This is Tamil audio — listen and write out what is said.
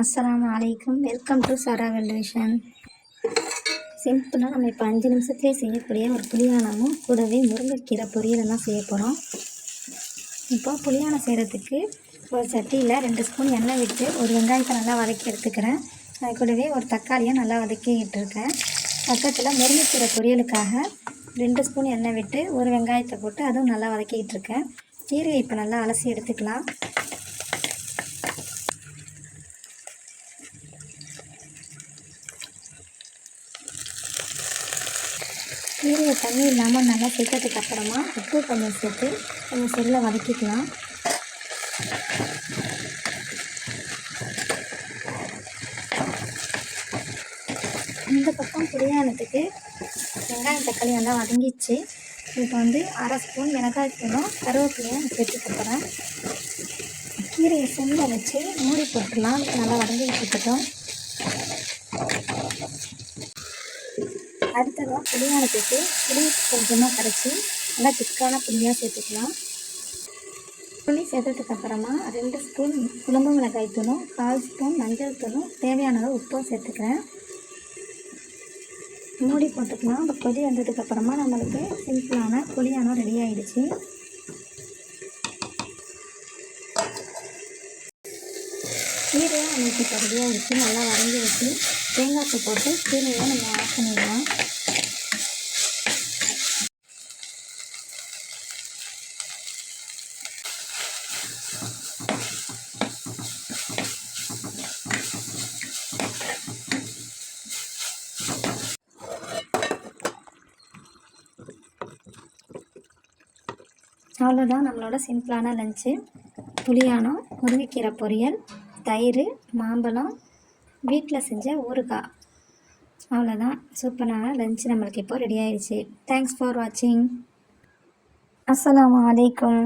அஸ்லாம் அலைக்கும். வெல்கம் டு சாரா வெல்வேஷன் சிம்பிளாக நம்ம இப்போ அஞ்சு நிமிஷத்துலேயே செய்யக்கூடிய ஒரு புளியானமும் கூடவே முருங்கைக்கீரை பொரியலும் தான் செய்ய போகிறோம் இப்போ புளியானம் செய்கிறதுக்கு ஒரு சட்டியில் ரெண்டு ஸ்பூன் எண்ணெய் விட்டு ஒரு வெங்காயத்தை நல்லா வதக்கி எடுத்துக்கிறேன். அது கூடவே ஒரு தக்காளியை நல்லா வதக்கிக்கிட்டு இருக்கேன். பக்கத்தில் முருங்கைக்கீரை பொரியலுக்காக ரெண்டு ஸ்பூன் எண்ணெய் விட்டு ஒரு வெங்காயத்தை போட்டு அதுவும் நல்லா வதக்கிட்டு இருக்கேன். கீரையை இப்போ நல்லா அலசி எடுத்துக்கலாம். கீரையை தண்ணி இல்லாமல் நல்லா சேர்த்ததுக்கு அப்புறமா உப்பு கொஞ்சம் சேர்த்து கொஞ்சம் செல்ல வதக்கிக்கலாம். இந்த பக்கம் புளியானத்துக்கு வெங்காயம் தக்காளி நல்லா வதங்கிச்சு. இப்போ வந்து அரை ஸ்பூன் மிளகாய் தூளும் கருவேப்பிலையும் சேர்த்துக்க போகிறேன் கீரையை செல்ல வச்சு மூடி போட்டுலாம் நல்லா வதங்கி இருக்கட்டும். அடுத்ததாக புளியானத்துக்கு புளி கொஞ்சமாக கரைச்சி நல்லா திக்கான புளியாக சேர்த்துக்கலாம். புளி சேர்த்ததுக்கு அப்புறமா ரெண்டு ஸ்பூன் குழம்பு மிளகாய் தூளும் கால் ஸ்பூன் மஞ்சள் தூளும் தேவையான அளவு உப்பும் சேர்த்துக்கிறேன். மூடி போட்டுக்கலாம். இப்போ கொதி வந்ததுக்கு அப்புறமா நம்மளுக்கு சிம்பிளான புளியானம் ரெடி ஆகிடுச்சு கீரையும் அன்றைக்கி இப்போ வச்சு நல்லா வரைஞ்சி வச்சு தேங்காய் போட்டு கீரையை நம்ம ஆட் பண்ணிடலாம். அவ்வளோதான் நம்மளோட சிம்பிளான லஞ்சு புளியானம் முருங்கைக்கீரை பொரியல் தயிர் மாம்பழம். வீட்டில் செஞ்ச ஊறுகாய். அவ்வளோதான் சூப்பரான லஞ்ச் நம்மளுக்கு இப்போ ரெடி ஆயிடுச்சு. தேங்க்ஸ் ஃபார் வாட்சிங் அஸ்ஸலாமு வலைக்கம்